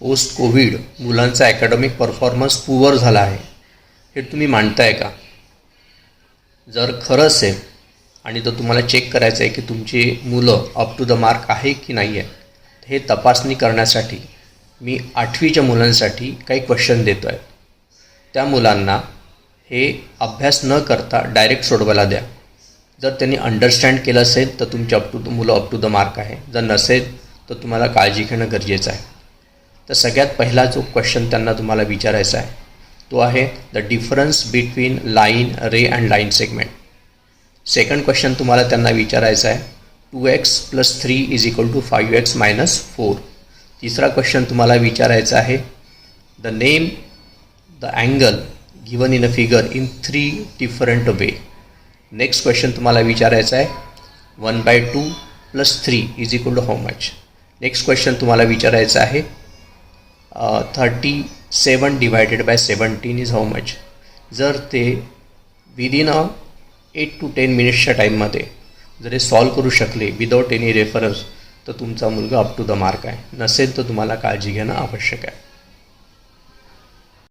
Post covid मुलांचा academic performance poor झाला आहे. हे तुम्ही मांडताय का? जर खरं असेल आणि तर तुम्हाला चेक करायचं आहे की तुमची मुलं अप टू द मार्क आहे की नाही आहे हे तपासणी करण्यासाठी मी आठवीच्या मुलांसाठी काही क्वेश्चन देतो आहे त्या मुलांना हे अभ्यास न करता डायरेक्ट सोडवायला द्या. जर त्यांनी अंडरस्टँड केलं असेल तर तुमचे अप टू द मुलं अप टू द मार्क आहे. जर नसेल तर तुम्हाला काळजी घेणं गरजेचं आहे. तर सगळ्यात पहिला जो क्वेश्चन त्यांना तुम्हाला विचारायचा आहे तो आहे the difference between line ray and line segment second question तुम्हाला त्यांना विचारायचा आहे two X plus three is equal to five X minus four तिसरा क्वेश्चन तुम्हाला विचारायचा आहे the name the angle given in a figure in three different way next question तुम्हाला विचारायचा आहे one by two plus three is equal to how much next question तुम्हाला विचारायचं आहे thirty seven divided by seventeen is how much जर ते within a eight to ten मिनिट्सच्या टाईममध्ये जर हे सॉल्व करू शकले विदाऊट एनी रेफरन्स तर तुमचा मुलगा अप टू द मार्क आहे. नसेल तर तुम्हाला काळजी घेणं आवश्यक आहे.